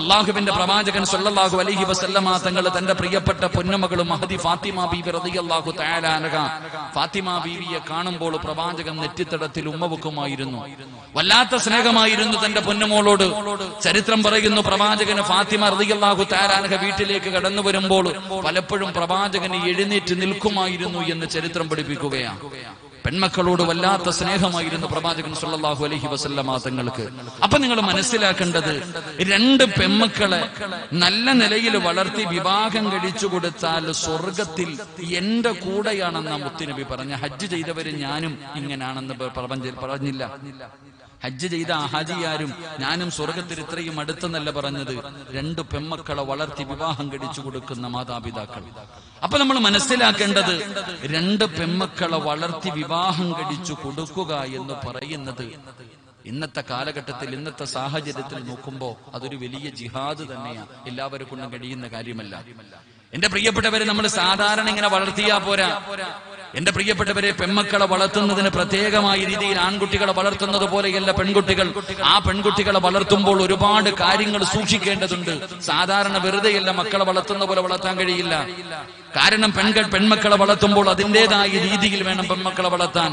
അള്ളാഹുവിന്റെ പ്രവാചകൻ സല്ലല്ലാഹു അലൈഹി വസല്ലമ തങ്ങൾ തന്റെ പ്രിയപ്പെട്ട പൊന്നമകളും മഹദി ഫാത്തിമ ബീവി റളിയല്ലാഹു അൻഹ. ഫാത്തിമ ബീവിയെ കാണുമ്പോൾ പ്രവാചകൻ നെറ്റിത്തടത്തിൽ ഉമ്മ വെക്കുമായിരുന്നു വല്ലാത്ത സ്നേഹമായിരുന്നു തന്റെ പൊന്നുമോളോട്. ചരിത്രം പറയുന്നു പ്രവാചകന് ഫാത്തിമ റളിയല്ലാഹു അൻഹ വീട്ടിലേക്ക് കടന്നു വരുമ്പോൾ പലപ്പോഴും പ്രവാചകന് എഴുന്നേറ്റ് നിൽക്കുമായിരുന്നു എന്ന് ചരിത്രം പഠിപ്പിക്കുകയാണ്. പെൺമക്കളോട് വല്ലാത്ത സ്നേഹമായിരുന്നു പ്രവാചകൻ സല്ലല്ലാഹു അലഹി വസല്ലമ തങ്ങൾക്ക്. അപ്പൊ നിങ്ങൾ മനസ്സിലാക്കേണ്ടത് രണ്ട് പെൺമക്കളെ നല്ല നിലയിൽ വളർത്തി വിവാഹം കഴിച്ചു കൊടുത്താൽ സ്വർഗത്തിൽ എന്റെ കൂടെയാണെന്ന മുത്തുനബി പറഞ്ഞ. ഹജ്ജ് ചെയ്തവര് ഞാനും ഇങ്ങനാണെന്ന് പറഞ്ഞില്ല. ഹജ്ജ് ചെയ്ത ആഹാജിയാരും ഞാനും സ്വർഗത്തിൽ ഇത്രയും അടുത്തെന്നല്ല പറഞ്ഞത്. രണ്ട് പെമ്മക്കളെ വളർത്തി വിവാഹം കഴിച്ചു കൊടുക്കുന്ന മാതാപിതാക്കൾ. അപ്പൊ നമ്മൾ മനസ്സിലാക്കേണ്ടത് രണ്ട് പെമ്മക്കളെ വളർത്തി വിവാഹം കഴിച്ചു കൊടുക്കുക എന്ന് പറയുന്നത് ഇന്നത്തെ കാലഘട്ടത്തിൽ ഇന്നത്തെ സാഹചര്യത്തിൽ നോക്കുമ്പോൾ അതൊരു വലിയ ജിഹാദ് തന്നെയാണ് എല്ലാവരെ കൊണ്ടും കഴിയുന്ന കാര്യമല്ല. എന്റെ പ്രിയപ്പെട്ടവരെ നമ്മൾ സാധാരണ ഇങ്ങനെ വളർത്തിയാ പോരാ. എന്റെ പ്രിയപ്പെട്ടവരെ പെൺമക്കളെ വളർത്തുന്നതിന് പ്രത്യേകമായ രീതിയിൽ ആൺകുട്ടികളെ വളർത്തുന്നത് പോലെയല്ല പെൺകുട്ടികൾ. ആ പെൺകുട്ടികളെ വളർത്തുമ്പോൾ ഒരുപാട് കാര്യങ്ങൾ സൂക്ഷിക്കേണ്ടതുണ്ട്. സാധാരണ വെറുതെയല്ല മക്കളെ വളർത്തുന്ന പോലെ വളർത്താൻ കഴിയില്ല. കാരണം പെൺകൾ പെൺമക്കളെ വളർത്തുമ്പോൾ അതിന്റെതായ രീതിയിൽ വേണം പെൺമക്കളെ വളർത്താൻ.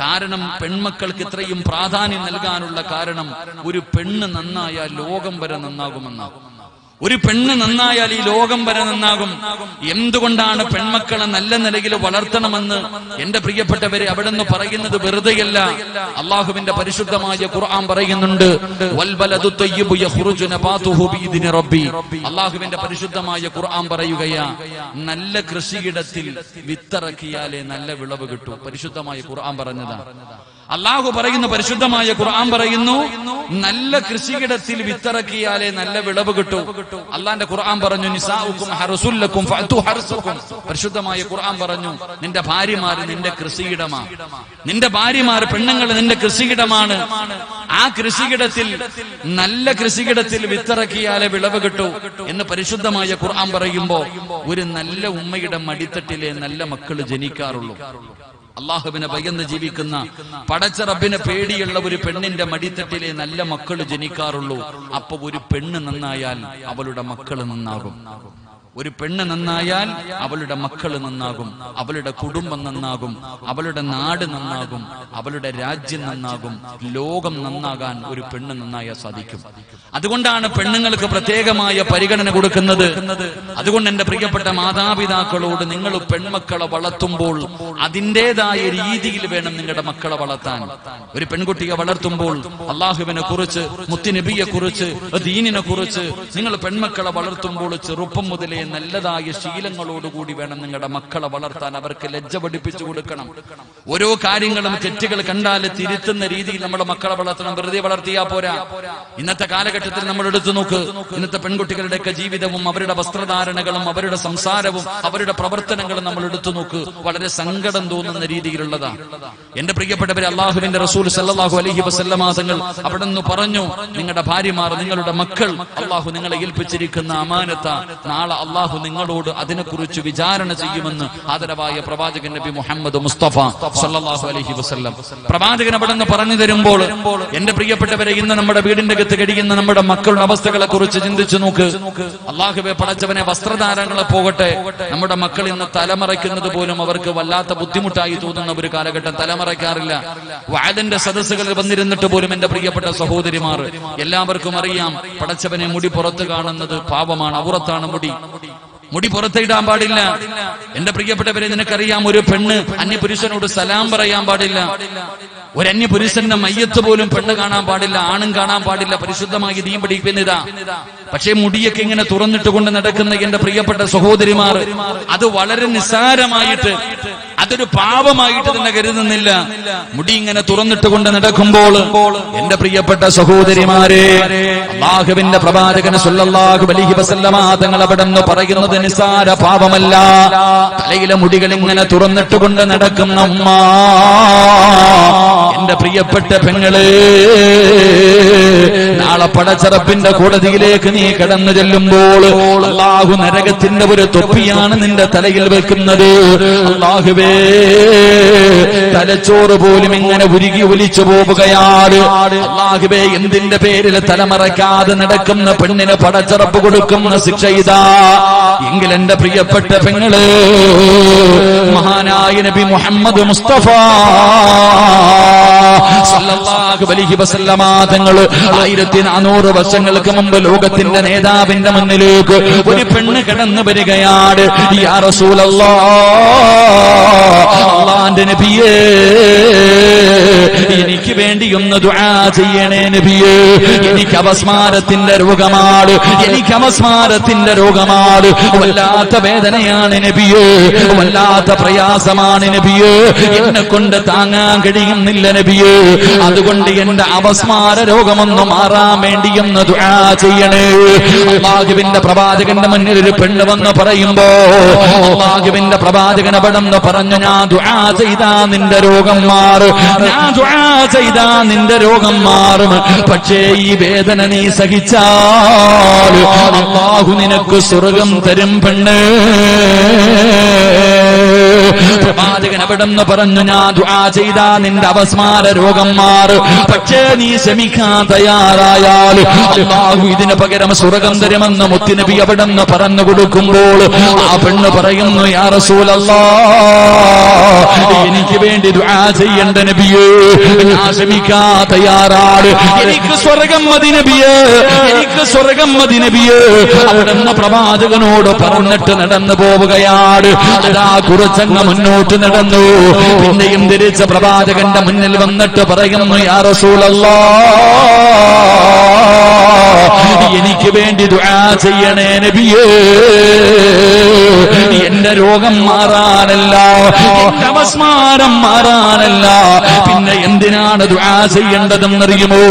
കാരണം പെൺമക്കൾക്ക് ഇത്രയും പ്രാധാന്യം നൽകാനുള്ള കാരണം ഒരു പെണ്ണ് നന്നായാൽ ലോകം വരെ നന്നാകുമെന്നാകും ഒരു പെണ്ണ് നന്നായാൽ ഈ ലോകം വരെ നന്നാകും. എന്തുകൊണ്ടാണ് പെൺമക്കളെ നല്ല നിലയിൽ വളർത്തണമെന്ന് എന്റെ പ്രിയപ്പെട്ടവരെ അവിടെ നിന്ന് പറയുന്നത് വെറുതെയല്ല. അള്ളാഹുവിന്റെ പരിശുദ്ധമായ ഖുർആൻ പറയുന്നുണ്ട് അള്ളാഹുവിന്റെ പരിശുദ്ധമായ ഖുർആൻ പറയുകയാ നല്ല കൃഷിയിടത്തിൽ വിത്തിറക്കിയാലേ നല്ല വിളവ് കിട്ടൂ. പരിശുദ്ധമായ ഖുർആൻ പറഞ്ഞതാ. അള്ളാഹു പറയുന്ന പരിശുദ്ധമായ ഖുർആൻ പറയുന്നു നല്ല കൃഷിയിടത്തിൽ വിത്തിറക്കിയാലേ നല്ല വിളവ് കിട്ടൂ. അള്ളാന്റെ ഖുർആൻ പറഞ്ഞു നിസാഉക്കും പരിശുദ്ധമായ ഖുർആൻ പറഞ്ഞു നിന്റെ ഭാര്യമാര് നിന്റെ കൃഷിയിടമാണ് നിന്റെ ഭാര്യമാര് പെണ്ണുങ്ങൾ നിന്റെ കൃഷിയിടമാണ്. ആ കൃഷിയിടത്തിൽ നല്ല കൃഷിയിടത്തിൽ വിത്തിറക്കിയാലേ വിളവ് കിട്ടൂ. എന്ന് പരിശുദ്ധമായ ഖുർആൻ പറയുമ്പോ ഒരു നല്ല ഉമ്മയുടെ മടിത്തട്ടിലെ നല്ല മക്കൾ ജനിക്കാറുള്ളൂ. അള്ളാഹുവിനെ ഭയന്ന് ജീവിക്കുന്ന പടച്ച റബ്ബിനെ പേടിയുള്ള ഒരു പെണ്ണിന്റെ മടിത്തട്ടിലെ നല്ല മക്കൾ ജനിക്കാറുള്ളൂ. അപ്പൊ ഒരു പെണ്ണ് നന്നായാൽ അവളുടെ മക്കൾ നന്നാകും. ഒരു പെണ്ണ് നന്നായാൽ അവളുടെ മക്കൾ നന്നാകും അവളുടെ കുടുംബം നന്നാകും അവളുടെ നാട് നന്നാകും അവളുടെ രാജ്യം നന്നാകും ലോകം നന്നാകാൻ ഒരു പെണ്ണ് നന്നായാൽ സാധിക്കും. അതുകൊണ്ടാണ് പെണ്ണുങ്ങൾക്ക് പ്രത്യേകമായ പരിഗണന കൊടുക്കുന്നത്. അതുകൊണ്ട് എന്റെ പ്രിയപ്പെട്ട മാതാപിതാക്കളോട് നിങ്ങൾ പെൺമക്കളെ വളർത്തുമ്പോൾ അതിന്റെതായ രീതിയിൽ വേണം നിങ്ങളുടെ മക്കളെ വളർത്താൻ. ഒരു പെൺകുട്ടിയെ വളർത്തുമ്പോൾ അള്ളാഹുവിനെ കുറിച്ച് മുത്തിനബിയെ കുറിച്ച് ദീനിനെ കുറിച്ച് നിങ്ങൾ പെൺമക്കളെ വളർത്തുമ്പോൾ ചെറുപ്പം മുതലേ നല്ലതായ ശീലങ്ങളോടുകൂടി വേണം നിങ്ങളുടെ മക്കളെ വളർത്താൻ അവർക്ക് ലജ്ജ പഠിപ്പിച്ചു കൊടുക്കണം. ഓരോ കാര്യങ്ങളും തെറ്റുകൾ കണ്ടാൽ തിരുത്തുന്ന രീതിയിൽ നമ്മുടെ മക്കളെ വളർത്തണം. വെറുതെ വളർത്തിയാ പോരാ. ഇന്നത്തെ കാലഘട്ടത്തിൽ നമ്മൾ എടുത്തു നോക്ക്. ഇന്നത്തെ പെൺകുട്ടികളുടെയൊക്കെ ജീവിതവും അവരുടെ വസ്ത്രധാരണകളും അവരുടെ സംസാരവും അവരുടെ പ്രവർത്തനങ്ങളും നമ്മൾ എടുത്തു നോക്ക്. വളരെ സങ്കടം തോന്നുന്ന രീതിയിലുള്ളതാണ് എന്റെ പ്രിയപ്പെട്ടവരെ അള്ളാഹുവിന്റെ റസൂൽ സല്ലാഹു അലഹി വസല്ലമ തങ്ങൾ അവിടെ നിന്ന് പറഞ്ഞു നിങ്ങളുടെ ഭാര്യമാർ നിങ്ങളുടെ മക്കൾ അള്ളാഹു നിങ്ങളെ ഏൽപ്പിച്ചിരിക്കുന്ന അമാനത്ത. നാളെ അള്ളാഹു നിങ്ങളോട് അതിനെക്കുറിച്ച് വിചാരണ ചെയ്യുമെന്ന് ആദരവായ പ്രവാചകൻ നബി മുഹമ്മദ് മുസ്തഫ സല്ലല്ലാഹു അലഹി വസ്ല്ലം. പ്രവാചകൻ അവിടെ നിന്ന് പറഞ്ഞു തരുമ്പോൾ എന്റെ പ്രിയപ്പെട്ടവരെ ഇന്ന് നമ്മുടെ വീടിന്റെ അകത്ത് കഴിയുന്ന നമ്മുടെ മക്കളുടെ അവസ്ഥകളെ കുറിച്ച് ചിന്തിച്ചു നോക്ക്. അള്ളാഹുബെ പടച്ചവനെ വസ്ത്രധാരങ്ങളെ പോകട്ടെ. നമ്മുടെ മക്കൾ ഇന്ന് തലമറയ്ക്കുന്നത് പോലും അവർക്ക് വല്ലാത്ത ബുദ്ധിമുട്ടായി തോന്നുന്ന ഒരു കാലഘട്ടം തലമറയ്ക്കാറില്ല. വാദന്റെ സദസ്സുകളിൽ വന്നിരുന്നിട്ട് പോലും എന്റെ പ്രിയപ്പെട്ട സഹോദരിമാർ എല്ലാവർക്കും അറിയാം. പടച്ചവനെ മുടി പുറത്ത് കാണുന്നത് പാപമാണ് അപുറത്താണ് മുടി. മുടി. പുറത്തിടാൻ പാടില്ല. എന്റെ പ്രിയപ്പെട്ടവരെ നിനക്കറിയാം ഒരു പെണ്ണ് അന്യപുരുഷനോട് സലാം പറയാൻ പാടില്ല. ഒരു അന്യപുരുഷന്റെ മയ്യത്ത് പോലും പെണ്ണ് കാണാൻ പാടില്ല ആണും കാണാൻ പാടില്ല പരിശുദ്ധമായി നീ പഠിക്കുന്നതാ പക്ഷേ മുടിയൊക്കെ ഇങ്ങനെ തുറന്നിട്ട് കൊണ്ട് നടക്കുന്ന എന്റെ പ്രിയപ്പെട്ട സഹോദരിമാർ അത് വളരെ നിസ്സാരമായിട്ട് അതൊരു പാപമായിട്ട് തന്നെ കരുതുന്നില്ല. മുടി ഇങ്ങനെ തുറന്നിട്ട് കൊണ്ട് നടക്കുമ്പോൾ എന്റെ പ്രിയപ്പെട്ട സഹോദരിമാരെ അള്ളാഹുവിന്റെ പ്രവാചകന് സുല്ലാഹു അലൈഹി വസല്ലമ തങ്ങൾ അവിടെ നിന്ന് പറയുന്നത് നിസ്സാര പാപമല്ല. തലയിലെ മുടികൾ ഇങ്ങനെ തുറന്നിട്ട് കൊണ്ട് നടക്കുന്ന ഉമ്മ എന്റെ പ്രിയപ്പെട്ട പെങ്ങളെ നാളെ പടച്ചറപ്പിന്റെ കോടതിയിലേക്ക് നീ കടന്നു ചെല്ലുമ്പോൾ അള്ളാഹു നരകത്തിന്റെ ഒരു തൊപ്പിയാണ് നിന്റെ തലയിൽ വെക്കുന്നത്. അള്ളാഹുവേ തലച്ചോറ് പോലും ഇങ്ങനെ ഉരുകി ഒലിച്ചു പോവുകയാണ്. അള്ളാഹുവേ എന്തിന്റെ പേരിൽ തലമറക്കാതെ നടക്കുന്ന പെണ്ണിന് പടച്ചറപ്പ് കൊടുക്കുന്ന ശിക്ഷ ഇതാ. എങ്കിൽ എന്റെ പ്രിയപ്പെട്ട പെങ്ങൾ മഹാനായ നബി മുഹമ്മദ് മുസ്തഫ അലൈഹി വസല്ലമ തങ്ങൾ ആയിരത്തി നാനൂറ് വർഷങ്ങൾക്ക് മുമ്പ് ലോകത്തിന്റെ നേതാവിന്റെ മുന്നിലേക്ക് ഒരു പെണ്ണ് കിടന്നു വരികയാണ്. എനിക്ക് വേണ്ടി ഒന്ന് ദുആ ചെയ്യണേ നബിയേ. എനിക്ക് അവസ്മാരത്തിന്റെ രോഗമാണ്. എനിക്ക് അവസ്മാരത്തിന്റെ രോഗമാണ്. വല്ലാത്ത വേദനയാണ് നബിയേ. വല്ലാത്ത പ്രയാസമാണ് നബിയേ. എന്നെ കൊണ്ട് താങ്ങാൻ കഴിയുന്നില്ല നബിയേ. അതുകൊണ്ട് എന്റെ അവസ്മാര രോഗമൊന്നും മാറാൻ വേണ്ടി ഒന്ന് ദുആ ചെയ്യണേ. അള്ളാഹുവിന്റെ പ്രവാചകന്റെ മുന്നിൽ ഒരു പെണ്ണ് വന്ന് പറയുമ്പോ അള്ളാഹുവിന്റെ പ്രവാചകൻ അവിടെ പറഞ്ഞു ഞാൻ ദുആ ചെയ്താ നിന്റെ രോഗം മാറും. ഞാൻ ദുആ ചെയ്താ നിന്റെ രോഗം മാറും. പക്ഷേ ഈ വേദന നീ സഹിച്ചാൽ അള്ളാഹു നിനക്ക് സ്വർഗം തരും പെണ്ണ്. പ്രവാചകൻ അവിടെ നിന്ന് പറഞ്ഞു ഞാൻ ദുആ ചെയ്താ നിന്റെ അവസ്മാര രോഗം മാറും. പക്ഷേ നീ ശ്രമിക്കാൻ തയ്യാറായാൽ അള്ളാഹു ഇതിന് പകരം സ്വർഗം തരുമെന്ന് മുത്തിനബി അവിടെന്ന് പറഞ്ഞു കൊടുക്കുമ്പോൾ ആ പെണ്ണ് പറയുന്നു യാ എനിക്ക് വേണ്ടി ദുആ ചെയ്യേണ്ട നബിയേ ഞാൻ ശ്രമിക്കാൻ തയ്യാറാണ്. എനിക്ക് സ്വർഗം മതി നബിയേ എനിക്ക് സ്വർഗം മതി നബിയേ. പ്രവാചകനോട് പറഞ്ഞിട്ട് നടന്നു പോവുകയാണ്. അതാ കുറച്ചങ്ങ് മുന്നോട്ട് നടന്നു. പിന്നെയും തിരിച്ച പ്രവാചകന്റെ മുന്നിൽ വന്നിട്ട് പറയുന്നു യാ റസൂലല്ലാ എനിക്ക് വേണ്ടി ദുആ ചെയ്യണേ നബിയേ. എന്റെ രോഗം മാറാനല്ല. എന്റെ അവസ്മാരം മാറാനല്ല. പിന്നെ എന്തിനാണ് ദുആ ചെയ്യേണ്ടതെന്നറിയുമോ?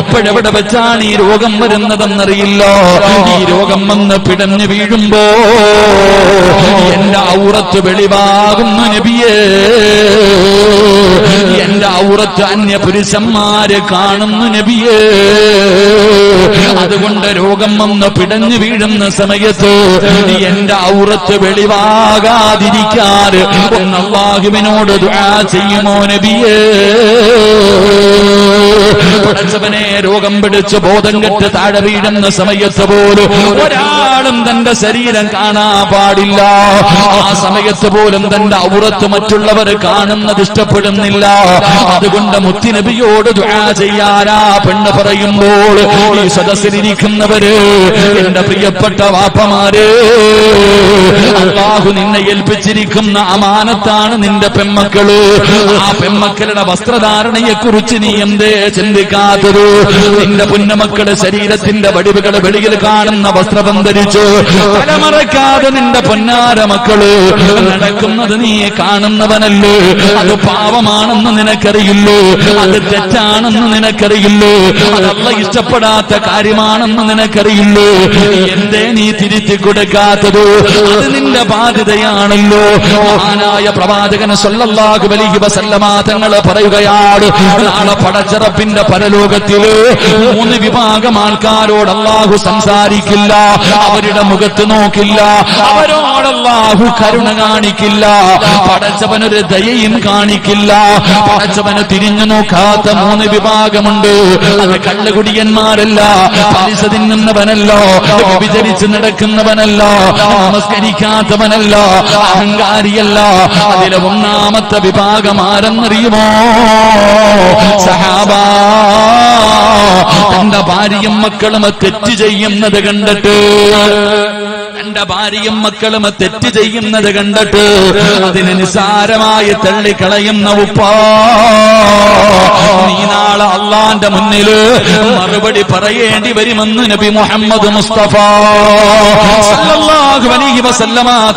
എപ്പോഴെവിടെ വെച്ചാണ് ഈ രോഗം വരുന്നതെന്നറിയില്ല. ഈ രോഗം വന്ന് പിടഞ്ഞു വീഴുമ്പോ എന്റെ ഔറത്ത് വെളിവാകുന്നു നബിയേ. എന്റെ ഔറത്ത് അന്യ പുരുഷന്മാരെ കാണുന്നു നബിയേ. അതുകൊണ്ട് രോഗം വന്ന് പിടഞ്ഞു വീഴുന്ന സമയത്ത് എന്റെ ഔറത്ത് വെളിവാകാതിരിക്കാൻ ഒന്ന് അള്ളാഹുവിനോട് ദുആ ചെയ്യുമോ നബിയേ പഠിച്ചവനെ രോഗം പിടിച്ച് ബോധം കെട്ട് താഴെ വീഴുന്ന സമയത്ത് പോലും ഒരാളും തന്റെ ശരീരം കാണാൻ പാടില്ല. ആ സമയത്ത് പോലും തന്റെ ഔറത്ത് മറ്റുള്ളവർ കാണുന്നത് ഇഷ്ടപ്പെടുന്നില്ല. അതുകൊണ്ട് മുത്തിനബിയോട് ചെയ്യാനാ പെണ്ണ് പറയുമ്പോൾ ഈ സദസ്സിലിരിക്കുന്നവര് എന്റെ പ്രിയപ്പെട്ട വാപ്പമാര് അള്ളാഹു നിന്നെ ഏൽപ്പിച്ചിരിക്കുന്ന അമാനത്താണ് നിന്റെ പെമ്മക്കൾ. ആ പെമ്മക്കളുടെ വസ്ത്രധാരണയെ കുറിച്ച് നീ എന്തേ ചിന്തിക്കാത്തത് നിന്റെ പുന്നമക്കൾ ശരീരത്തിന്റെ വടിവുകൾ വെളിയിൽ കാണുന്ന വസ്ത്രം ധരിച്ചു. തലമറക്കാതെ നിന്റെ പൊന്നാര മക്കൾ നടക്കുന്നത് നീ കാണുന്നവനല്ലേ? അത് പാവമാണെന്ന് നിനക്കറിയില്ലോ? അത് തെറ്റാണെന്ന് നിനക്കറിയില്ലോ? അതല്ല ഇഷ്ടപ്പെടാത്ത കാര്യമാണെന്ന് നിനക്കറിയില്ലോ? എന്തേ നീ തിരുത്തി കൊടുക്കാത്തത്? അത് നിന്റെ ബാധ്യതയാണല്ലോ. മഹാനായ പ്രവാചകനെ സല്ലല്ലാഹു വലിയ വസല്ലമ തങ്ങൾ പറയുകയാണ് നാളെ പടച്ചിറപ്പിന്റെ പരലോകത്തിൽ മൂന്ന് വിഭാഗം ആൾക്കാരോട് അള്ളാഹു സംസാരിക്കില്ല അവരുടെ മുഖത്ത് നോക്കില്ല അവരോട് അള്ളാഹു കരുണ കാണിക്കില്ല പടച്ചവനൊരു ദയയും കാണിക്കില്ല പടച്ചവന് തിരിഞ്ഞു നോക്കാത്ത മൂന്ന് വിഭാഗമുണ്ട്. അത് കള്ളുകുടിയന്മാരല്ല പലിശ തിന്നുന്നവനല്ലോ വിചരിച്ച് നടക്കുന്നവനല്ല നമസ്കരിക്കാത്തവനല്ല അഹങ്കാരിയല്ല. അതിലെ ഒന്നാമത്തെ വിഭാഗം ആരെന്നറിയുമോ? സഹാബാ തന്റെ ഭാര്യയും മക്കളും തെറ്റ് ചെയ്യുന്നത് കണ്ടിട്ട് തന്റെ ഭാര്യയും മക്കളും തെറ്റ് ചെയ്യുന്നത് കണ്ടിട്ട് അതിന് നിസാരമായി തള്ളിക്കളയുന്ന ഉപ്പാ. നീ നാളെ അള്ളാന്റെ മുന്നിൽ മറുപടി പറയേണ്ടി വരുമെന്ന് നബി മുഹമ്മദ് മുസ്തഫ.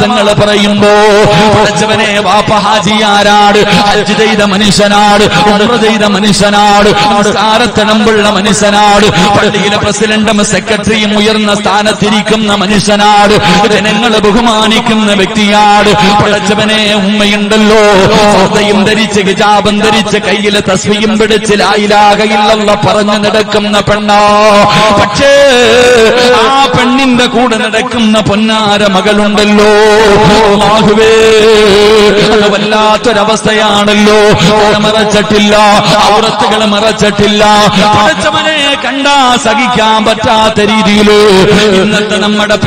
തങ്ങൾ പറയുമ്പോ പഠിച്ചവനെ വാപ്പ ഹാജിയാരാട് ഹജ്ജ് ചെയ്ത മനുഷ്യനാട് ഉംറ ചെയ്ത മനുഷ്യനാട് നമസ്കാരത്തണമ്പുള്ള മനുഷ്യനാട് പള്ളിയിലെ പ്രസിഡന്റും സെക്രട്ടറിയും ഉയർന്ന സ്ഥാനത്തിരിക്കുന്ന മനുഷ്യനാട് ജനങ്ങളെ ബഹുമാനിക്കുന്ന വ്യക്തിയാണ് പഠിച്ചവനെ ഉമ്മയുണ്ടല്ലോ. ശ്രദ്ധയും ധരിച്ച് ഹിജാബം ധരിച്ച് കയ്യിലെ തസ്വിയും പിടിച്ച് ലായിലാകയില്ല പറഞ്ഞു നടക്കുന്ന പെണ്ണോ. പക്ഷേ ആ പെണ്ണിന്റെ കൂടെ നടക്കുന്ന പൊന്നാര മകളുണ്ടല്ലോ. അത് വല്ലാത്തൊരവസ്ഥയാണല്ലോ. മറച്ചിട്ടില്ല ഔറത്തുകൾ മറച്ചിട്ടില്ല. പടച്ചവനെ കണ്ടാ സഹിക്കാൻ പറ്റാത്ത രീതിയിൽ ഇന്നത്തെ നമ്മുടെ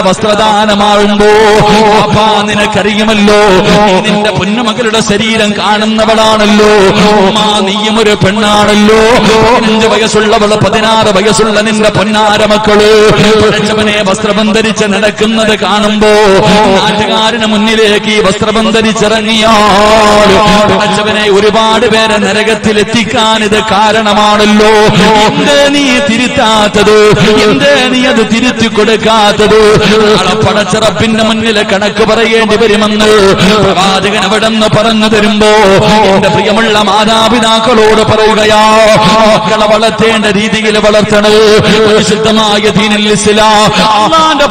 പെൺമക്കളുടെ വസ്ത്രദാനമാകുമ്പോ അപ്പാ നിനക്കറിയുമല്ലോ നിന്റെ പൊന്നുമകളുടെ ശരീരം കാണുന്നവളാണല്ലോ. ഉമ്മാ നീയും ഒരു പെണ്ണാണല്ലോ. പതിനഞ്ച് വയസ്സുള്ളവൾ പതിനാറ് വയസ്സുള്ള നിന്റെ പൊന്നാര മക്കൾ. പഴച്ചവനെ വസ്ത്രബം ധരിച്ച് നടക്കുന്നത് കാണുമ്പോ നാട്ടുകാരന് മുന്നിലേക്ക് ഈ വസ്ത്രബം ധരിച്ചിറങ്ങിയാൽ ഒരുപാട് പേരെ നരകത്തിൽ എത്തിക്കാൻ ഇത് കാരണമാണല്ലോ. എന്തേ നീ തിരുത്താത്തത്? എന്തേ നീ അത് തിരുത്തി കൊടുക്കാത്തത്? നാളെ പടച്ചിറപ്പിന്റെ മുന്നിൽ കണക്ക് പറയേണ്ടി വരുമെന്ന് പ്രവാചകൻ അവിടെ നിന്ന് പറഞ്ഞു തരുമ്പോ എന്റെ പ്രിയമുള്ള മാതാപിതാക്കളോട് പറയുകയാ മക്കളെ വളർത്തേണ്ട രീതിയിൽ വളർത്തണത് പരിശുദ്ധമായ ദീനിൽ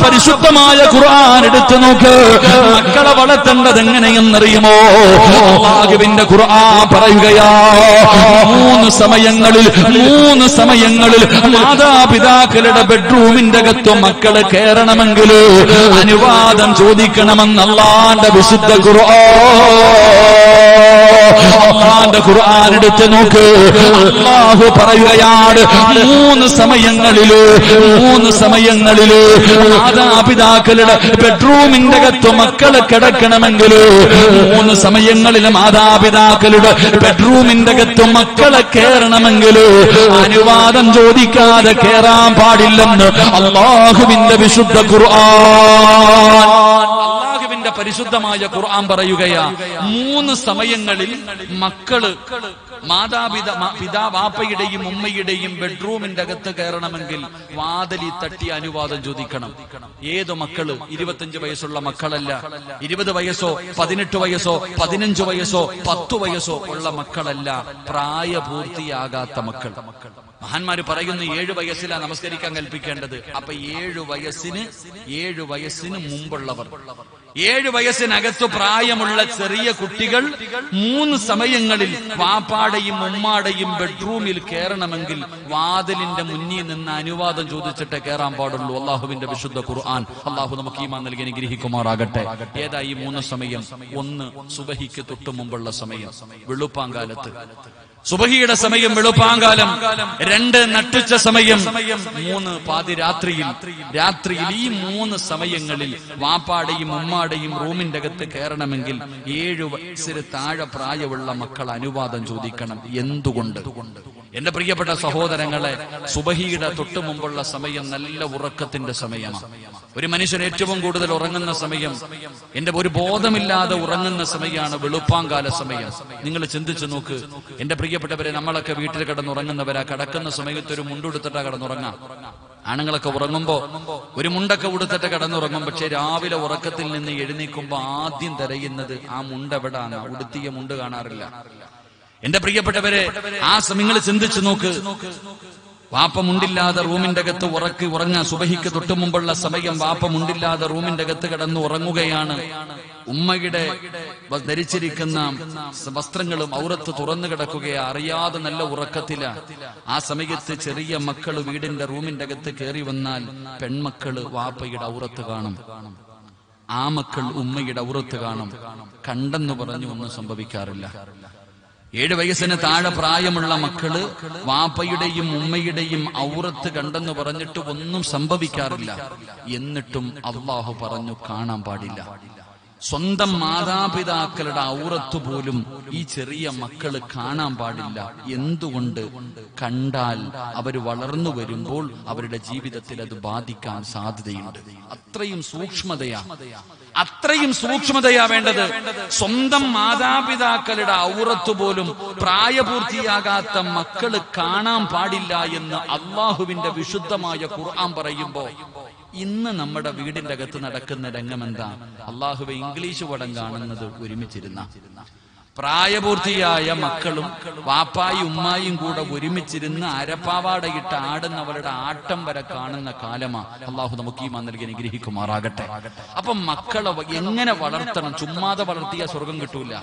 പരിശുദ്ധമായ ഖുർആൻ എടുത്തു നോക്ക്. മക്കളെ വളർത്തേണ്ടത് എങ്ങനെയെന്നറിയുമോ? ആകുവിന്റെ ഖുർആൻ പറയുകയാ മൂന്ന് സമയങ്ങളിൽ മൂന്ന് സമയങ്ങളിൽ മാതാപിതാക്കളുടെ ബെഡ്റൂമിന്റെ അകത്തും മക്കൾ കയറണമെങ്കിൽ അനുവാദം ചോദിക്കണമെന്ന് അള്ളാന്റെ വിശുദ്ധ ഖുർആന്റെ ഖുർആൻ എടുത്ത് നോക്ക്. അള്ളാഹു പറയുകയാണ് മൂന്ന് സമയങ്ങളിൽ മൂന്ന് സമയങ്ങളിൽ മാതാപിതാക്കളുടെ ബെഡ്റൂമിന്റെ അകത്ത് മക്കളെ കിടക്കണമെങ്കിൽ മൂന്ന് സമയങ്ങളിൽ മാതാപിതാക്കളുടെ ബെഡ്റൂമിന്റെ അകത്ത് മക്കളെ കയറണമെങ്കിൽ അനുവാദം ചോദിക്കാതെ കയറാൻ പാടില്ലെന്ന് അള്ളാഹുവിന്റെ വിശുദ്ധ ഖുർആൻ. അള്ളാഹുവിന്റെ പരിശുദ്ധമായ ഖുർആൻ പറയുകയാ മൂന്ന് സമയങ്ങളിൽ മക്കൾ മാതാപിതാ പിതാവാപ്പയുടെയും പിതാ വാപ്പയുടെയും ഉമ്മയുടെയും ബെഡ്റൂമിന്റെ അകത്ത് കയറണമെങ്കിൽ വാതിലി തട്ടി അനുവാദം ചോദിക്കണം. ഏത് മക്കൾ? ഇരുപത്തഞ്ച് വയസ്സുള്ള മക്കളല്ല. ഇരുപത് വയസ്സോ പതിനെട്ട് വയസ്സോ പതിനഞ്ച് വയസ്സോ പത്തു വയസ്സോ ഉള്ള മക്കളല്ല. പ്രായപൂർത്തിയാകാത്ത മക്കൾ. മഹാന്മാര് പറയുന്നു ഏഴു വയസ്സിലാണ് നമസ്കരിക്കാൻ കൽപ്പിക്കേണ്ടത്. അപ്പൊ ഏഴു വയസ്സിന് ഏഴു വയസ്സിന് മുമ്പുള്ളവർ. ഏഴു വയസ്സിനകത്ത് പ്രായമുള്ള ചെറിയ കുട്ടികൾ മൂന്ന് സമയങ്ങളിൽ പാപ്പാടയും ഉമ്മാടയും ബെഡ്റൂമിൽ കയറണമെങ്കിൽ വാതിലിന്റെ മുന്നിൽ നിന്ന് അനുവാദം ചോദിച്ചിട്ട് കയറാൻ പാടുള്ളൂ. അള്ളാഹുവിന്റെ വിശുദ്ധ ഖുർആൻ. അള്ളാഹു നമുക്ക് ഈമാൻ നൽകി അനുഗ്രഹിക്കുമാറാകട്ടെ. ഏതാ ഈ മൂന്ന് സമയം? ഒന്ന് സുബഹിക്ക് തൊട്ടു മുമ്പുള്ള സമയം. വെളുപ്പാങ്കാലത്ത് സുബഹിയുടെ സമയം വെളുപ്പാങ്കാലം രണ്ട് നട്ടുച്ച സമയം മൂന്ന് പാതിരാത്രിയിൽ. രാത്രിയിൽ ഈ മൂന്ന് സമയങ്ങളിൽ വാപ്പാടെയും ഉമ്മാടെയും റൂമിന്റെ അകത്ത് കയറണമെങ്കിൽ ഏഴു വയസ്സിന് താഴെ പ്രായമുള്ള മക്കൾ അനുവാദം ചോദിക്കണം. എന്തുകൊണ്ട്? എന്റെ പ്രിയപ്പെട്ട സഹോദരങ്ങളെ സുബഹിയുടെ തൊട്ടു മുമ്പുള്ള സമയം നല്ല ഉറക്കത്തിന്റെ സമയമാണ്. ഒരു മനുഷ്യൻ ഏറ്റവും കൂടുതൽ ഉറങ്ങുന്ന സമയം എന്റെ ഒരു ബോധമില്ലാതെ ഉറങ്ങുന്ന സമയമാണ് വെളുപ്പാങ്കാല സമയം. നിങ്ങൾ ചിന്തിച്ചു നോക്ക് എന്റെ പ്രിയപ്പെട്ടവരെ നമ്മളൊക്കെ വീട്ടിൽ കിടന്നുറങ്ങുന്നവരാ. കിടക്കുന്ന സമയത്ത് ഒരു മുണ്ടെടുത്തിട്ടാ കിടന്നുറങ്ങാം. ആണുങ്ങളൊക്കെ ഉറങ്ങുമ്പോ ഒരു മുണ്ടൊക്കെ ഉടുത്തിട്ട് കിടന്നുറങ്ങും. പക്ഷെ രാവിലെ ഉറക്കത്തിൽ നിന്ന് എഴുന്നേക്കുമ്പോ ആദ്യം തിരയുന്നത് ആ മുണ്ട് എവിടാണ്? ഉടുത്തിയ മുണ്ട് കാണാറില്ല. എന്റെ പ്രിയപ്പെട്ടവരെ ആ സമയങ്ങൾ ചിന്തിച്ചു നോക്ക്. വാപ്പ മുണ്ടില്ലാതെ റൂമിന്റെ അകത്ത് ഉറക്കി ഉറങ്ങാൻ സുബഹിക്ക് തൊട്ടു മുമ്പുള്ള സമയം വാപ്പ മുണ്ടില്ലാതെ റൂമിന്റെ അകത്ത് കിടന്ന് ഉറങ്ങുകയാണ്. ഉമ്മയുടെ ധരിച്ചിരിക്കുന്ന വസ്ത്രങ്ങളും ഔറത്ത് തുറന്നു കിടക്കുകയാ അറിയാതെ നല്ല ഉറക്കത്തില. ആ സമയത്ത് ചെറിയ മക്കൾ വീടിന്റെ റൂമിന്റെ അകത്ത് കയറി വന്നാൽ പെൺമക്കൾ വാപ്പയുടെ ഔറത്ത് കാണും. ആ മക്കൾ ഉമ്മയുടെ ഔറത്ത് കാണും. കണ്ടെന്ന് പറഞ്ഞു ഒന്നും സംഭവിക്കാറില്ല. ഏഴ് വയസ്സിന് താഴെ പ്രായമുള്ള മക്കൾ വാപ്പയുടെയും ഉമ്മയുടെയും ഔറത്ത് കണ്ടെന്ന് പറഞ്ഞിട്ട് ഒന്നും സംഭവിക്കാറില്ല. എന്നിട്ടും അള്ളാഹു പറഞ്ഞു കാണാൻ പാടില്ല. സ്വന്തം മാതാപിതാക്കളുടെ ഔറത്ത് പോലും ഈ ചെറിയ മക്കൾ കാണാൻ പാടില്ല. എന്തുകൊണ്ട്? കണ്ടാൽ അവർ വളർന്നു വരുമ്പോൾ അവരുടെ ജീവിതത്തിൽ അത് ബാധിക്കാൻ സാധ്യതയുണ്ട്. അത്രയും സൂക്ഷ്മതയാ. അത്രയും സൂക്ഷ്മതയാ വേണ്ടത്. സ്വന്തം മാതാപിതാക്കളുടെ ഔറത്ത് പോലും പ്രായപൂർത്തിയാകാത്ത മക്കൾ കാണാൻ പാടില്ല എന്ന് അള്ളാഹുവിന്റെ വിശുദ്ധമായ ഖുർആൻ പറയുമ്പോ ഇന്ന് നമ്മുടെ വീടിന്റെ അകത്ത് നടക്കുന്ന രംഗം എന്താ അള്ളാഹുവെ ഇംഗ്ലീഷ് പടം കാണുന്നത് ഒരുമിച്ചിരുന്ന. പ്രായപൂർത്തിയായ മക്കളും വാപ്പായും ഉമ്മായും കൂടെ ഒരുമിച്ചിരുന്ന് അരപ്പാവാടയിട്ട് ആടുന്നവരുടെ ആട്ടം വരെ കാണുന്ന കാലമാ അള്ളാഹു നമുക്ക് ഈ നൽകി അനുഗ്രഹിക്കുമാറാകട്ടെ. അപ്പൊ മക്കളെ എങ്ങനെ വളർത്തണം? ചുമ്മാതെ വളർത്തിയ സ്വർഗം കിട്ടൂല.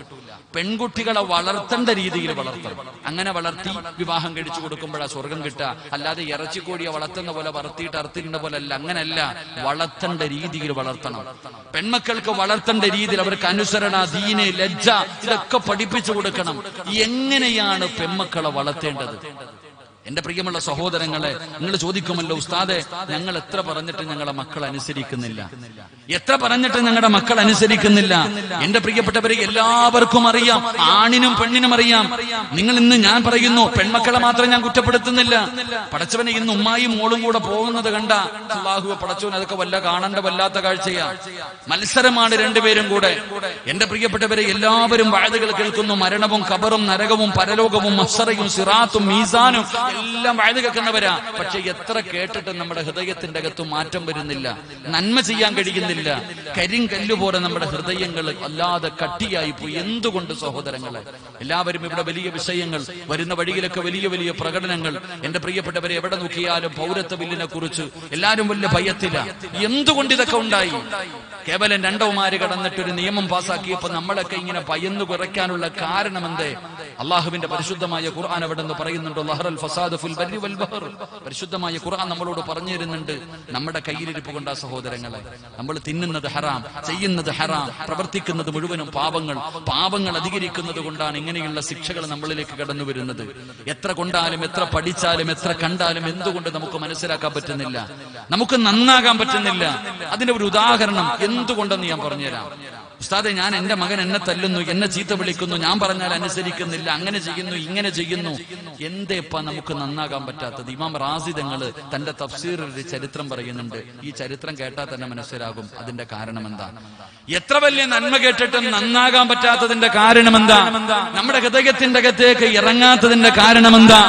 പെൺകുട്ടികളെ വളർത്തേണ്ട രീതിയിൽ വളർത്തണം. അങ്ങനെ വളർത്തി വിവാഹം കഴിച്ചു കൊടുക്കുമ്പോഴാ സ്വർഗം കിട്ടുക. അല്ലാതെ ഇറച്ചിക്കോഴിയെ വളർത്തുന്ന പോലെ വളർത്തിയിട്ട് അറുത്തിരുന്ന പോലെ അല്ല അങ്ങനല്ല. വളർത്തേണ്ട രീതിയിൽ വളർത്തണം. പെൺമക്കൾക്ക് വളർത്തേണ്ട രീതിയിൽ അവർക്ക് അനുസരണ ദീന് ലജ്ജ ഇതൊക്കെ പഠിപ്പിച്ചു കൊടുക്കണം. എങ്ങനെയാണ് പെമ്മക്കളെ വളർത്തേണ്ടത്? എന്റെ പ്രിയമുള്ള സഹോദരങ്ങളെ നിങ്ങൾ ചോദിക്കുമല്ലോ ഉസ്താദെ ഞങ്ങൾ എത്ര പറഞ്ഞിട്ട് ഞങ്ങളുടെ മക്കൾ അനുസരിക്കുന്നില്ല. എത്ര പറഞ്ഞിട്ട് ഞങ്ങളുടെ മക്കൾ അനുസരിക്കുന്നില്ല. എന്റെ പ്രിയപ്പെട്ടവരെ എല്ലാവർക്കും അറിയാം ആണിനും പെണ്ണിനും അറിയാം. നിങ്ങൾ ഇന്ന് ഞാൻ പറയുന്നു പെൺമക്കളെ മാത്രം ഞാൻ കുറ്റപ്പെടുത്തുന്നില്ല. പടച്ചവനെ ഇന്ന് ഉമ്മായും മോളും കൂടെ പോകുന്നത് കണ്ട അള്ളാഹു പടച്ചവൻ അതൊക്കെ വല്ല കാണേണ്ട വല്ലാത്ത കാഴ്ചയാ. മത്സരമാണ് രണ്ടുപേരും കൂടെ. എന്റെ പ്രിയപ്പെട്ടവരെ എല്ലാവരും വാഴകൾ കേൾക്കുന്നു. മരണവും കബറും നരകവും പരലോകവും മസറയും സിറാത്തും മീസാനും എല്ലാം വാഴ കേൾക്കുന്നവരാ. പക്ഷെ എത്ര കേട്ടിട്ടും നമ്മുടെ ഹൃദയത്തിന്റെ അകത്ത് മാറ്റം വരുന്നില്ല. നന്മ ചെയ്യാൻ കഴിയുന്നില്ല. കരിങ്കല്ല് പോലെ നമ്മുടെ ഹൃദയങ്ങൾ അല്ലാതെ കട്ടിയായി പോയി. എന്തുകൊണ്ട് സഹോദരങ്ങളെ? എല്ലാവരും ഇവിടെ വലിയ വിഷയങ്ങൾ വരുന്ന വഴിയിലൊക്കെ വലിയ വലിയ പ്രകടനങ്ങൾ. എന്റെ പ്രിയപ്പെട്ടവരെ എവിടെ നോക്കിയാലും പൗരത്വ ബില്ലിനെ കുറിച്ച് എല്ലാവരും വലിയ ഭയത്തില്ല എന്തുകൊണ്ട് ഇതൊക്കെ ഉണ്ടായി? കേവലം രണ്ടോമാര് കടന്നിട്ട് ഒരു നിയമം പാസാക്കിയപ്പോ നമ്മളൊക്കെ ഇങ്ങനെ ഭയന്നു കുറയ്ക്കാനുള്ള കാരണം എന്തേ അള്ളാഹുവിന്റെ പരിശുദ്ധമായ ഖുർആൻ അവിടെ നിന്ന് പറയുന്നുണ്ടോ? ലഹറൽ ഫസാദ് പരിശുദ്ധമായ ഖുർആൻ നമ്മളോട് പറഞ്ഞു തരുന്നുണ്ട്. നമ്മുടെ കയ്യിലിരിപ്പ് കൊണ്ടാ സഹോദരങ്ങളെ. നമ്മൾ തിന്നുന്നത് ഹറാം ചെയ്യുന്നത് ഹറാം പ്രവർത്തിക്കുന്നത് മുഴുവനും പാപങ്ങൾ. പാപങ്ങൾ അധികരിക്കുന്നത് കൊണ്ടാണ് ഇങ്ങനെയുള്ള ശിക്ഷകൾ നമ്മളിലേക്ക് കടന്നു വരുന്നത്. എത്ര കൊണ്ടാലും എത്ര പഠിച്ചാലും എത്ര കണ്ടാലും എന്തുകൊണ്ട് നമുക്ക് മനസ്സിലാക്കാൻ പറ്റുന്നില്ല? നമുക്ക് നന്നാകാൻ പറ്റുന്നില്ല. അതിന്റെ ഒരു ഉദാഹരണം എന്തുകൊണ്ടെന്ന് ഞാൻ പറഞ്ഞുതരാം. ഉസ്താദെ ഞാൻ എന്റെ മകൻ എന്നെ തല്ലുന്നു എന്നെ ചീത്ത വിളിക്കുന്നു ഞാൻ പറഞ്ഞാൽ അനുസരിക്കുന്നില്ല അങ്ങനെ ചെയ്യുന്നു ഇങ്ങനെ ചെയ്യുന്നു. എന്തേപ്പാ നമുക്ക് നന്നാകാൻ പറ്റാത്തത്? ഇമാം റാസിദങ്ങൾ തന്റെ തഫ്സീറിൽ ഒരു ചരിത്രം പറയുന്നുണ്ട്. ഈ ചരിത്രം കേട്ടാൽ തന്നെ മനസ്സിലാകും അതിന്റെ കാരണം എന്താ എത്ര വലിയ നന്മ കേട്ടിട്ടും നന്നാകാൻ പറ്റാത്തതിന്റെ കാരണം എന്താ നമ്മുടെ ഹൃദയത്തിന്റെ അകത്തേക്ക് ഇറങ്ങാത്തതിന്റെ കാരണം എന്താ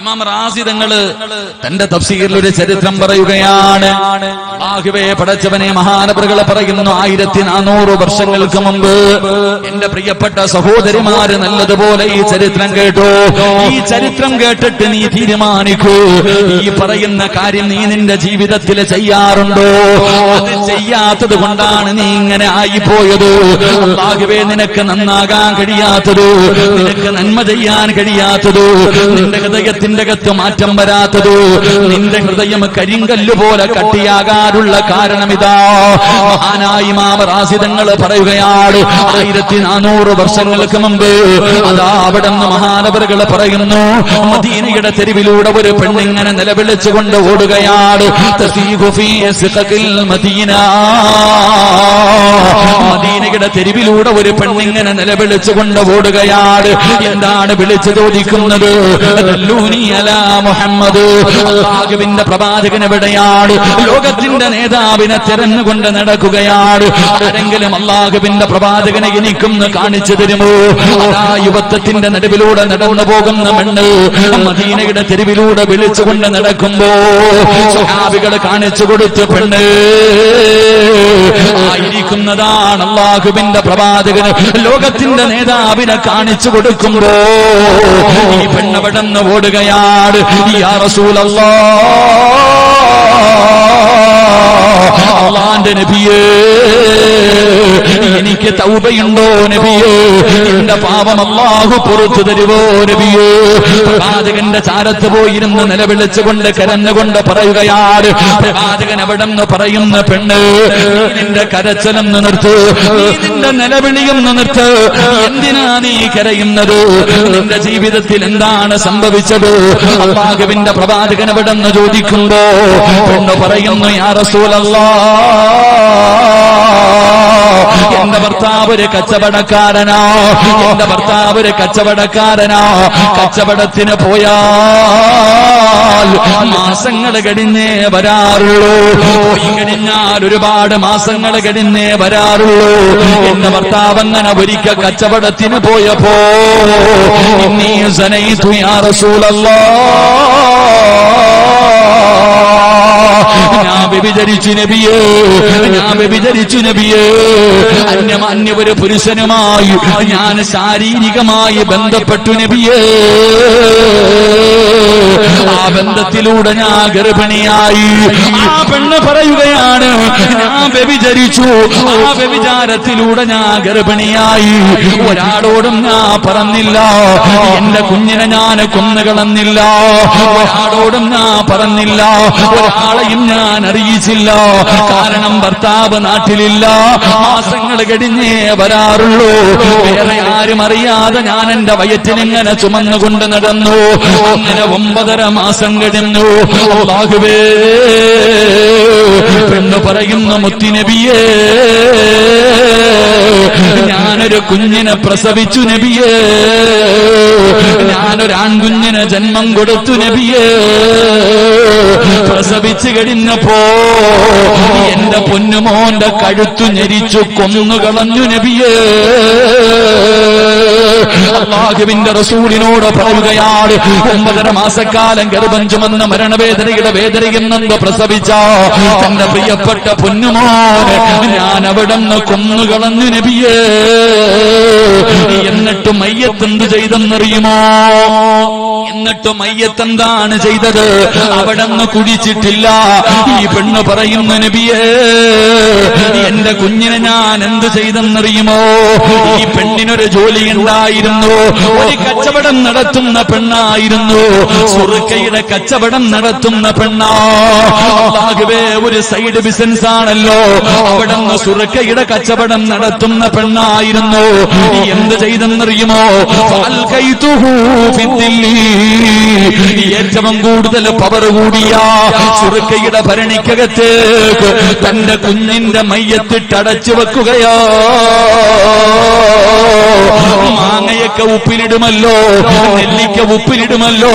ഇമാം റാസിദങ്ങൾ തന്റെ തഫ്സീറിൽ ഒരു ചരിത്രം പറയുകയാണ്. പടച്ചവനെ മഹാനപ്രകളെ പറയുന്നു ആയിരത്തി നാനൂറ് വർഷങ്ങൾക്ക് മുമ്പ് എന്റെ പ്രിയപ്പെട്ട സഹോദരിമാര് നല്ലതുപോലെ ഈ ചരിത്രം കേട്ടോ. ഈ ചരിത്രം കേട്ടിട്ട് നീ തീരുമാനിക്കൂ. ഈ പറയുന്ന കാര്യം നീ നിന്റെ ജീവിതത്തിൽ ചെയ്യാറുണ്ടോ? അത് ചെയ്യാത്തത് കൊണ്ടാണ് നീ ഇങ്ങനെ ആയിപ്പോയത്. ആകെ നിനക്ക് നന്നാകാൻ കഴിയാത്തത് നിനക്ക് നന്മ ചെയ്യാൻ കഴിയാത്തത് നിന്റെ ഹൃദയത്തിന്റെ അകത്ത് മാറ്റം വരാത്തത് നിന്റെ ഹൃദയം കരിങ്കല്ല് പോലെ കട്ടിയാകാനുള്ള കാരണം ഇതാ മഹാനായി മാമറാസിതങ്ങൾ പറയുകയാണ് ആയിരത്തി നാനൂറ് വർഷങ്ങൾക്ക് മുമ്പ് അതാ അവിടെ നിന്ന് മഹാനവറുകൾ പറയുന്നു മദീനയുടെ തെരുവിലൂടെ ഒരു പെണ്ണിങ്ങനെ നിലവിളിച്ചുകൊണ്ട് ഓടുകയാണ്. മദീന. മദീനയുടെ തെരുവിലൂടെ ഒരു പെണ്ണിങ്ങനെ നിലവിളിച്ചു കൊണ്ട് ഓടുകയാണ്. എന്താണ് വിളിച്ചു ചോദിക്കുന്നത്? മുഹമ്മദ്. പ്രവാചകൻ എവിടെയാണ്? ലോകത്തിന്റെ നേതാവിനെ തിരഞ്ഞുകൊണ്ട് നടക്കുകയാണ്. ആരെങ്കിലും അള്ളാഹുവിന്റെ പ്രവാചകനെ എനിക്കൊന്ന് കാണിച്ചു തരുമോ? ആ യുവത്വത്തിന്റെ നടുവിലൂടെ നടന്നു പോകുന്ന മണ്ണ്. മദീനയുടെ തെരുവിലൂടെ വിളിച്ചുകൊണ്ട് നടക്കുമ്പോ സ്വഹാബികൾ കാണിച്ചു കൊടുത്ത് പെണ്ണ്. ആയിരിക്കുന്നതാണ് അള്ളാഹുവിന്റെ പ്രവാചകന് ലോകത്തിന്റെ നേതാവിനെ കാണിച്ചു കൊടുക്കുമ്പോ ഈ പെണ്ണവിടന്ന് ഓടുകയാണ്. യാ റസൂലല്ലാ! അള്ളാന്റെ നബിയേ എനിക്ക് തൗബയുണ്ടോ നബിയേ? എന്റെ പാപം അള്ളാഹു പുറത്തു തരുവോ നബിയേ? പ്രവാചകന്റെ ചാരത്ത് പോയിരുന്ന് നിലവിളിച്ചുകൊണ്ട് കരഞ്ഞുകൊണ്ട് പറയുകയാണ് പ്രവാചകൻ അവിടെ നിന്ന് പറയുന്ന പെണ്ണ് നിന്റെ കരച്ചലെന്ന് നിർത്ത് നിന്റെ നിലവിളിയെന്ന് നിർത്ത് എന്തിനാ നീ കരയുന്നത്? നിന്റെ ജീവിതത്തിൽ എന്താണ് സംഭവിച്ചത്? അള്ളാഹുവിന്റെ പ്രവാചകൻ അവിടെ നിന്ന് ചോദിക്കുമ്പോ പെണ്ണ് പറയുന്നു യാ റസൂലല്ലാ എന്റെ ഭർത്താവ് ഒരു കച്ചവടക്കാരനാ. എന്റെ ഭർത്താവ് ഒരു കച്ചവടക്കാരനാ. കച്ചവടത്തിന് പോയാൽ മാസങ്ങൾ കഴിഞ്ഞേ വരാറുള്ളൂ. കഴിഞ്ഞാൽ ഒരുപാട് മാസങ്ങൾ കഴിഞ്ഞേ വരാറുള്ളൂ. എന്റെ ഭർത്താവ് അങ്ങനെ ഒരിക്കൽ കച്ചവടത്തിന് പോയപ്പോ നീ സനയിത്തു വ്യഭിചരിച്ചു നബിയേ. ഞാൻ വ്യഭിചരിച്ചു നബിയേ. ഒരു പുരുഷനുമായി ഞാൻ ശാരീരികമായി ബന്ധപ്പെട്ടു നബിയേ. ആ ബന്ധത്തിലൂടെ ഞാൻ ഗർഭിണിയായി. ആ പെണ്ണ് പറയുകയാണ് ഞാൻ വ്യഭിചരിച്ചു ആ വ്യഭിചാരത്തിലൂടെ ഞാൻ ഗർഭിണിയായി. ഒരാളോടും ഞാൻ പറഞ്ഞില്ല എന്റെ കുഞ്ഞിനെ ഞാൻ കൊന്നുകളന്നില്ല ഒരാളോടും ഞാൻ പറഞ്ഞില്ല ഒരാളെയും ഞാൻ അറിയിച്ചില്ല. കാരണം ഭർത്താവ് നാട്ടിലില്ല. മാസങ്ങൾ കഴിഞ്ഞേ വരാറുള്ളൂ. വേറെ ആരും അറിയാതെ ഞാൻ എന്റെ വയറ്റിനിങ്ങനെ ചുമന്നുകൊണ്ട് നടന്നു. അങ്ങനെ ഒമ്പതര മാസം കഴിഞ്ഞു. അല്ലാഹുവേ പെണ്ണ് പറയുന്ന മുത്തിനബിയേ ഞാനൊരു കുഞ്ഞിനെ പ്രസവിച്ചു നബിയേ ഞാനൊരു ആൺകുഞ്ഞിനെ ജന്മം കൊടുത്തു നബിയേ പ്രസവിച്ചു കഴിഞ്ഞപ്പോ എന്റെ പൊന്നുമോന്റെ കഴുത്തു ഞെരിച്ചു കൊന്നുകളഞ്ഞു നബിയേ. അള്ളാഹുവിന്റെ റസൂലിനോട് പറയുകയാണ് ഒമ്പതര മാസക്കാലം ഗർഭം ചുമന്ന മരണവേദനയുടെ വേദനയിൽ നിന്ന് പ്രസവിച്ച തന്റെ പ്രിയപ്പെട്ട പൊന്നുമോനെ ഞാൻ അവിടെ നിന്ന് കൊന്നുകളഞ്ഞു നബിയേ. എന്നിട്ട് മയ്യത്ത് എന്ത് ചെയ്തെന്നറിയുമോ? എന്നിട്ട് മയ്യത്തെന്താണ് ചെയ്തത്? അവിടെ നിന്ന് കുടിച്ചിട്ടില്ല ഈ പെണ്ണ് പറയുന്ന നബിയേ എന്റെ കുഞ്ഞിനെ ഞാൻ എന്ത് ചെയ്തെന്നറിയുമോ? ഈ പെണ്ണിനൊരു ജോലി ഉണ്ടായിരുന്നു ഒരു കച്ചവടം നടത്തുന്ന പെണ്ണായിരുന്നു? സുറുക്കയുടെ കച്ചവടം നടത്തുന്ന പെണ്ണാ. ഒരു സൈഡ് ബിസിനസ് ആണല്ലോ. അവിടെ നിന്ന് സുറുക്കയുടെ കച്ചവടം നടത്തുന്ന പെണ്ണായിരുന്നു? എന്ത് ചെയ്തെന്നറിയുമോ. ഏറ്റവും കൂടുതൽ പവർ കൂടിയ സുറുക്കയുടെ ഭരണിക്കകത്തേക്ക് തന്റെ കുഞ്ഞിന്റെ മയ്യത്തിട്ടടച്ചു വെക്കുകയോ. മാങ്ങയൊക്കെ ഉപ്പിലിടുമല്ലോ നെല്ലിക്ക ഉപ്പിലിടുമല്ലോ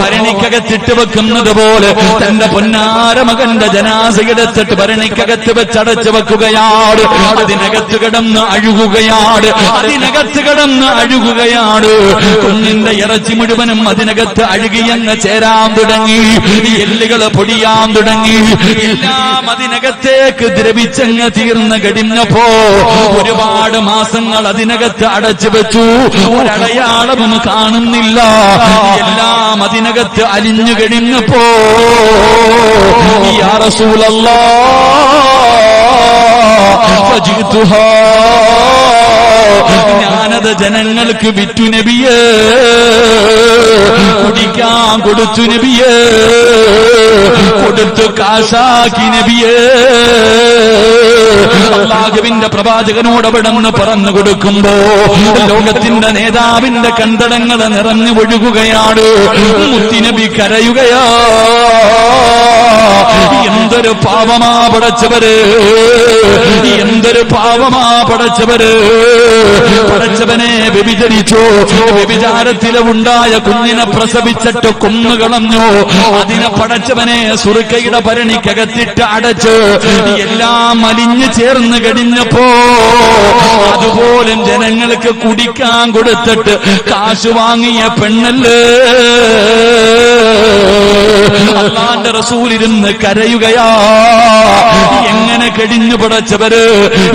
ഭരണിക്കകത്തിട്ട് വെക്കുന്നത് പോലെ തന്റെ പൊന്നാര മകന്റെ ജനാസയെടുത്തിട്ട് ഭരണിക്കകത്ത് വെച്ചടച്ച് വെക്കുകയാണ്. അതിനകത്ത് കിടന്ന് അഴുകുകയാണ് അതിനകത്ത് കിടന്ന് അഴുകുകയാണ്. കുഞ്ഞിന്റെ ഇറച്ചി മുഴുവനും അതിനകത്ത് അഴുകിയെന്ന് ചേരാൻ തുടങ്ങി എല്ലുകൾ പൊടിയാൻ തുടങ്ങി. എല്ലാം അതിനകത്തേക്ക് ദ്രവിച്ചങ്ങ് തീർന്ന് കഴിഞ്ഞപ്പോ ഒരുപാട് മാസങ്ങൾ അതിനകത്ത് അടച്ചു ഒരടയാളവും കാണുന്നില്ല. എല്ലാം അതിനകത്ത് അലിഞ്ഞു കഴിഞ്ഞപ്പോ യാ റസൂലല്ലാ ഞാനത് ജനങ്ങൾക്ക് വിറ്റു നബിയേ. കുടിക്കാൻ കൊടുത്തു നബിയേ. കൊടുത്തു കാശാക്കി നബിയേ. അള്ളാഹുവിന്റെ പ്രവാചകനോട് പറഞ്ഞു കൊടുക്കുമ്പോ ലോകത്തിന്റെ നേതാവിന്റെ കണ്ടടങ്ങൾ നിറഞ്ഞു ഒഴുകുകയാണ്. മുത്തിനബി കരയുകയാ. എന്തൊരു പാവമാ പടച്ചവര്. എന്തൊരു പാവമാ പടച്ചവര്. പടച്ചവനെ വ്യഭിചരിച്ചു? വ്യഭിചാരത്തിലുണ്ടായ കുഞ്ഞിനെ പ്രസവിച്ചിട്ട് കൊന്നുകളഞ്ഞു അതിനെ പടച്ചവനെ സുറുക്കയുടെ ഭരണിക്കകത്തിട്ട് അടച്ച് എല്ലാം അലിഞ്ഞു ചേർന്ന് കഴിഞ്ഞപ്പോ അതുപോലും ജനങ്ങൾക്ക് കുടിക്കാൻ കൊടുത്തിട്ട് കാശ് വാങ്ങിയ പെണ്ണല്ലേ? അള്ളാന്റെ റസൂലിരുന്ന് കരയുകയാ. എങ്ങനെ കെടിഞ്ഞു പടച്ചവര്?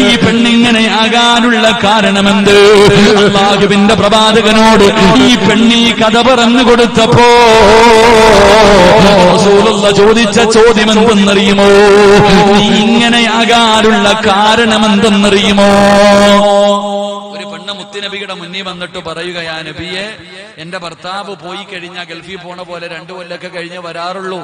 ഈ പെണ്ണിങ്ങനെ ആകാനുള്ള കാരണമെന്ത്? അള്ളാഹുവിന്റെ പ്രവാചകനോട് ഈ പെണ്ണി കഥ പറഞ്ഞു കൊടുത്തപ്പോ റസൂലുള്ള ചോദിച്ച ചോദ്യം എന്തെന്നറിയുമോ ഇങ്ങനെയാകാനുള്ള കാരണമെന്തെന്നറിയുമോ? ഒരു പെണ്ണ് മുത്തുനബിയുടെ മുന്നിൽ വന്നിട്ട് പറയുകയാ നബിയെ എന്റെ ഭർത്താവ് പോയി കഴിഞ്ഞാൽ ഗൾഫിൽ പോണ പോലെ രണ്ടു കൊല്ലൊക്കെ കഴിഞ്ഞ് വരാറുള്ളൂ.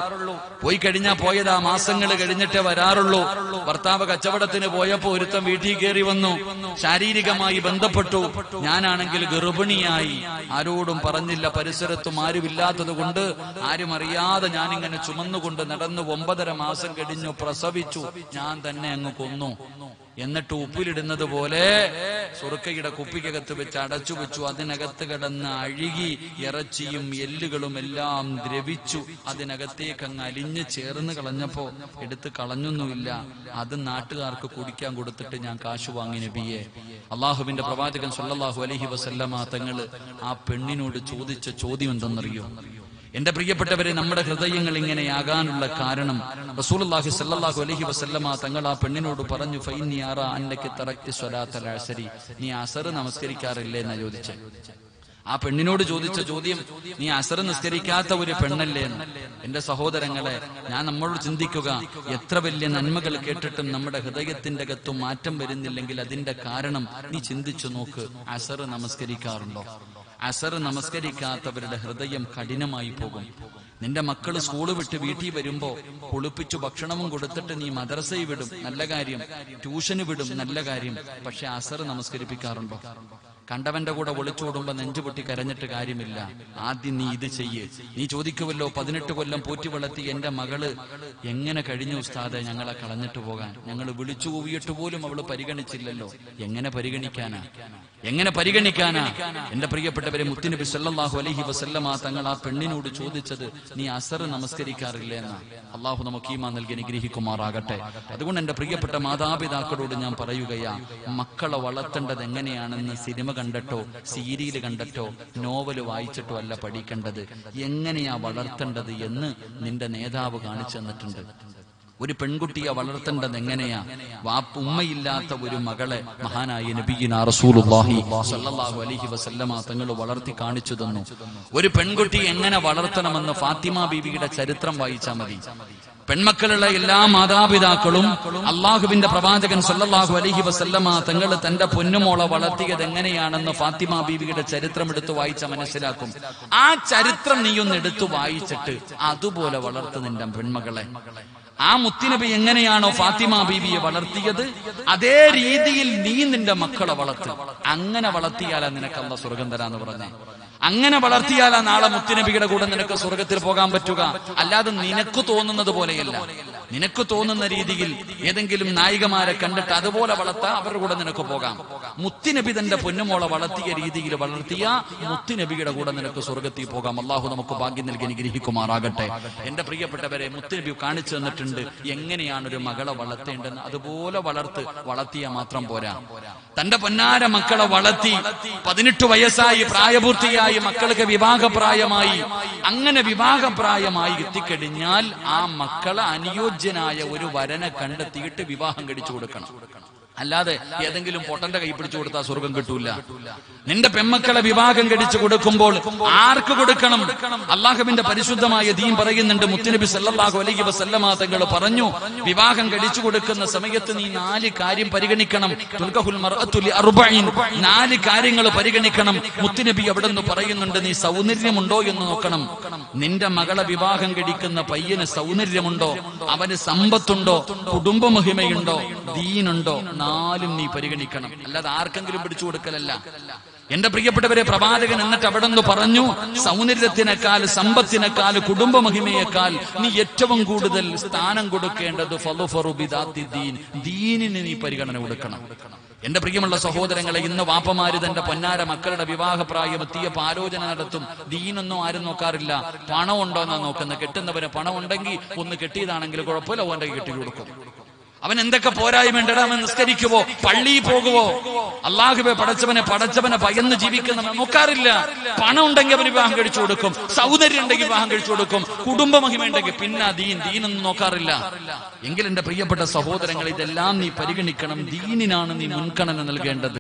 പോയി കഴിഞ്ഞാൽ പോയതാ മാസങ്ങൾ കഴിഞ്ഞിട്ടേ വരാറുള്ളൂ. ഭർത്താവ് കച്ചവടത്തിന് പോയപ്പോ ഒരുത്തം വീട്ടിൽ കയറി വന്നു. ശാരീരികമായി ബന്ധപ്പെട്ടു. ഞാനാണെങ്കിൽ ഗർഭിണിയായി. ആരോടും പറഞ്ഞില്ല പരിസരത്തും ആരുമില്ലാത്തത് കൊണ്ട് ആരും അറിയാതെ ഞാനിങ്ങനെ ചുമന്നുകൊണ്ട് നടന്നു ഒമ്പതര മാസം കഴിഞ്ഞു പ്രസവിച്ചു. ഞാൻ തന്നെ അങ്ങ് കൊന്നു. എന്നിട്ട് ഉപ്പിലിടുന്നത് പോലെ സുറുക്കയുടെ കുപ്പിക്കകത്ത് വെച്ച് അടച്ചു വെച്ചു. അതിനകത്ത് കിടന്ന് അഴുകി ഇറച്ചിയും എല്ലുകളും എല്ലാം ദ്രവിച്ചു. അതിനകത്തേക്ക് അങ്ങ് അലിഞ്ഞ് ചേർന്ന് കളഞ്ഞപ്പോ എടുത്ത് കളഞ്ഞൊന്നുമില്ല. അത് നാട്ടുകാർക്ക് കുടിക്കാൻ കൊടുത്തിട്ട് ഞാൻ കാശ് വാങ്ങി നബിയെ. അള്ളാഹുവിന്റെ പ്രവാചകൻ സല്ലല്ലാഹു അലഹി വസല്ലമ തങ്ങൾ ആ പെണ്ണിനോട് ചോദിച്ച ചോദ്യം എന്തെന്നറിയോ എന്റെ പ്രിയപ്പെട്ടവരെ നമ്മുടെ ഹൃദയങ്ങൾ ഇങ്ങനെയാകാനുള്ള കാരണം റസൂലുള്ളാഹി സല്ലാഹു അലഹി വസല്ലമ തങ്ങൾ ആ പെണ്ണിനോട് പറഞ്ഞു നീ അസർ നമസ്കരിക്കാറില്ലേ എന്നാ ചോദിച്ചേ? ആ പെണ്ണിനോട് ചോദിച്ച ചോദ്യം നീ അസർ നിസ്കരിക്കാത്ത ഒരു പെണ്ണല്ലേ? എന്ന്. എന്റെ സഹോദരങ്ങളെ ഞാൻ നമ്മളോട് ചിന്തിക്കുക എത്ര വലിയ നന്മകൾ കേട്ടിട്ടും നമ്മുടെ ഹൃദയത്തിന്റെ അകത്തും മാറ്റം വരുന്നില്ലെങ്കിൽ അതിന്റെ കാരണം നീ ചിന്തിച്ചു നോക്ക് അസർ നമസ്കരിക്കാറുണ്ടോ? അസർ നമസ്കരിക്കാത്തവരുടെ ഹൃദയം കഠിനമായി പോകും. നിന്റെ മക്കൾ സ്കൂൾ വിട്ട് വീട്ടിൽ വരുമ്പോ കുളിപ്പിച്ചു ഭക്ഷണവും കൊടുത്തിട്ട് നീ മദ്രസയിൽ വിടും. നല്ല കാര്യം. ട്യൂഷന് വിടും. നല്ല കാര്യം. പക്ഷെ അസർ നമസ്കരിപ്പിക്കാറുണ്ടോ? കണ്ടവന്റെ കൂടെ ഒളിച്ചോടുമ്പോ നെഞ്ചുപൊട്ടി കരഞ്ഞിട്ട് കാര്യമില്ല. ആദ്യം നീ ഇത് ചെയ്യ്. നീ ചോദിക്കുമല്ലോ പതിനെട്ട് കൊല്ലം പോറ്റി വളർത്തി എന്റെ മകൾ എങ്ങനെ കഴിഞ്ഞു ഉസ്താദെ ഞങ്ങളെ കളഞ്ഞിട്ട് പോകാൻ? ഞങ്ങൾ വിളിച്ചു കൂവിയിട്ട് പോലും അവൾ പരിഗണിച്ചില്ലല്ലോ. എങ്ങനെ പരിഗണിക്കാനാ? എങ്ങനെ പരിഗണിക്കാനാ? എന്റെ പ്രിയപ്പെട്ടവരെ മുത്തിനബി സല്ലല്ലാഹു അലഹി വസല്ലമ തങ്ങൾ ആ പെണ്ണിനോട് ചോദിച്ചത് നീ അസർ നമസ്കരിക്കാറില്ല എന്ന്? അള്ളാഹു നമുക്ക് ഈമാ നൽകി അനുഗ്രഹിക്കുമാറാകട്ടെ. അതുകൊണ്ട് എന്റെ പ്രിയപ്പെട്ട മാതാപിതാക്കളോട് ഞാൻ പറയുകയാ മക്കളെ വളർത്തേണ്ടത് എങ്ങനെയാണെന്ന് സിനിമ കണ്ടിട്ടോ? സീരിയൽ കണ്ടിട്ടോ? നോവൽ വായിച്ചിട്ടോ അല്ല പഠിക്കേണ്ടത്. എങ്ങനെയാ വളർത്തേണ്ടത് എന്ന് നിന്റെ നേതാവ് കാണിച്ചു തന്നിട്ടുണ്ട്. ഒരു പെൺകുട്ടിയെ വളർത്തേണ്ടത് എങ്ങനെയാ? വാപ്പ ഉമ്മയില്ലാത്ത ഒരു മകളെ മഹാനായ നബിയിന റസൂലുള്ളാഹി അലൈഹി വസല്ലമ തങ്ങൾ വളർത്തി കാണിച്ചു തന്നു. ഒരു പെൺകുട്ടി എങ്ങനെ വളർത്തണമെന്ന് ഫാത്തിമ ബീവിയുടെ ചരിത്രം വായിച്ചാൽ മതി. പെൺമക്കളുള്ള എല്ലാ മാതാപിതാക്കളും അള്ളാഹുവിന്റെ പ്രവാചകൻ സല്ലാഹു അലഹി വസല്ലമ തങ്ങൾ തന്റെ പൊന്നുമോളെ വളർത്തിയത് എങ്ങനെയാണെന്ന് ഫാത്തിമ ബീവിയുടെ ചരിത്രം എടുത്തു വായിച്ച മനസ്സിലാക്കും. ആ ചരിത്രം നീയൊന്ന് എടുത്തു വായിച്ചിട്ട് അതുപോലെ വളർത്തു നിന്റെ പെൺമകളെ. ആ മുത്തിനബി എങ്ങനെയാണോ ഫാത്തിമ ബീവിയെ വളർത്തിയത്? അതേ രീതിയിൽ നീ നിന്റെ മക്കളെ വളർത്തും. അങ്ങനെ വളർത്തിയാലാ നിനക്കല്ല സ്വർഗം തരാന്ന് പറഞ്ഞേ. അങ്ങനെ വളർത്തിയാലാ നാളെ മുത്തുനബിയുടെ കൂടെ നിനക്ക് സ്വർഗത്തിൽ പോകാൻ പറ്റുക. അല്ലാതെ നിനക്ക് തോന്നുന്നത് പോലെയല്ല. നിനക്ക് തോന്നുന്ന രീതിയിൽ ഏതെങ്കിലും നായികമാരെ കണ്ടിട്ട് അതുപോലെ വളർത്താ അവരുടെ കൂടെ നിനക്ക് പോകാം. മുത്തിനബി തന്റെ പൊന്നുമോളെ വളർത്തിയ രീതിയിൽ വളർത്തിയ മുത്തിനബിയുടെ കൂടെ നിനക്ക് സ്വർഗത്തിൽ പോകാം. അള്ളാഹു നമുക്ക് ഭാഗ്യം നൽകി അനുഗ്രഹിക്കുമാറാകട്ടെ. എന്റെ പ്രിയപ്പെട്ടവരെ മുത്തുനബി കാണിച്ചു തന്നിട്ടുണ്ട് എങ്ങനെയാണ് ഒരു മകളെ വളർത്തേണ്ടെന്ന് അതുപോലെ വളർത്ത് വളർത്തിയ മാത്രം പോരാ. തന്റെ പൊന്നാര മക്കളെ വളർത്തി പതിനെട്ട് വയസ്സായി പ്രായപൂർത്തിയായി മക്കൾക്ക് വിവാഹപ്രായമായി അങ്ങനെ വിവാഹപ്രായമായി എത്തിക്കഴിഞ്ഞാൽ ആ മക്കളെ അനുയോജ്യനായ ഒരു വരനെ കണ്ടെത്തിയിട്ട് വിവാഹം കഴിച്ചു കൊടുക്കണം. അല്ലാതെ ഏതെങ്കിലും പൊട്ടന്റെ കൈ പിടിച്ചു കൊടുത്താൽ സ്വർഗം കിട്ടൂല. നിന്റെ പെമ്മക്കളെ വിവാഹം കടിച്ചു കൊടുക്കുമ്പോൾ ആർക്ക് കൊടുക്കണം? അള്ളാഹുവിന്റെ പരിശുദ്ധമായ ദീൻ പറയുന്നുണ്ട്. മുത്തുനബി സല്ലാഹു അലൈഹി വസല്ലമ തങ്ങൾ പറഞ്ഞു വിവാഹം കടിച്ചു കൊടുക്കുന്ന സമയത്ത് നീ നാല് കാര്യം പരിഗണിക്കണം. നാല് കാര്യങ്ങൾ പരിഗണിക്കണം. മുത്തുനബി അവിടെ നിന്ന് പറയുന്നുണ്ട് നീ സൗന്ദര്യമുണ്ടോ എന്ന് നോക്കണം. നിന്റെ മകളെ വിവാഹം കഴിക്കുന്ന പയ്യന് സൗന്ദര്യമുണ്ടോ? അവന് സമ്പത്തുണ്ടോ? കുടുംബമഹിമയുണ്ടോ? ദീനുണ്ടോ? നാലും നീ പരിഗണിക്കണം. അല്ലാതെ ആർക്കെങ്കിലും പിടിച്ചു കൊടുക്കലല്ല. എന്റെ പ്രിയപ്പെട്ടവരെ പ്രവാചകൻ എന്നിട്ട് അവിടെ നിന്ന് പറഞ്ഞു സൗന്ദര്യത്തിനേക്കാൾ സമ്പത്തിനേക്കാൾ കുടുംബമഹിമയേക്കാൾ നീ ഏറ്റവും കൂടുതൽ സ്ഥാനം കൊടുക്കേണ്ടത് ദീനിന് നീ പരിഗണന കൊടുക്കണം. എന്റെ പ്രിയമുള്ള സഹോദരങ്ങളെ ഇന്ന് വാപ്പമാര് തന്റെ പൊന്നാര മക്കളുടെ വിവാഹപ്രായം എത്തിയപ്പോ ആലോചന നടത്തും. ദീനൊന്നും ആരും നോക്കാറില്ല. പണം ഉണ്ടോ എന്നാ നോക്കുന്നത് കെട്ടുന്നവന് പണം ഉണ്ടെങ്കിൽ ഒന്ന് കെട്ടിയതാണെങ്കിൽ കുഴപ്പമില്ല ഓന്റെ കെട്ടി കൊടുക്കും. അവൻ എന്തൊക്കെ പോരായ്മയുണ്ടടാ അവൻ നിസ്കരിക്കുവോ? പള്ളി പോകുവോ? അള്ളാഹുബെ പടച്ചവനെ പടച്ചവനെ ഭയന്ന് ജീവിക്കുന്ന നോക്കാറില്ല പണം ഉണ്ടെങ്കിൽ അവന് വിവാഹം കഴിച്ചു കൊടുക്കും. സൗന്ദര്യം ഉണ്ടെങ്കിൽ വിവാഹം കഴിച്ചു കൊടുക്കും. കുടുംബ മഹിമ ഉണ്ടെങ്കിൽ പിന്നെ ദീൻ ദീനൊന്നും നോക്കാറില്ല. എങ്കിൽ എന്റെ പ്രിയപ്പെട്ട സഹോദരങ്ങൾ ഇതെല്ലാം നീ പരിഗണിക്കണം. ദീനിനാണ് നീ മുൻഗണന നൽകേണ്ടത്.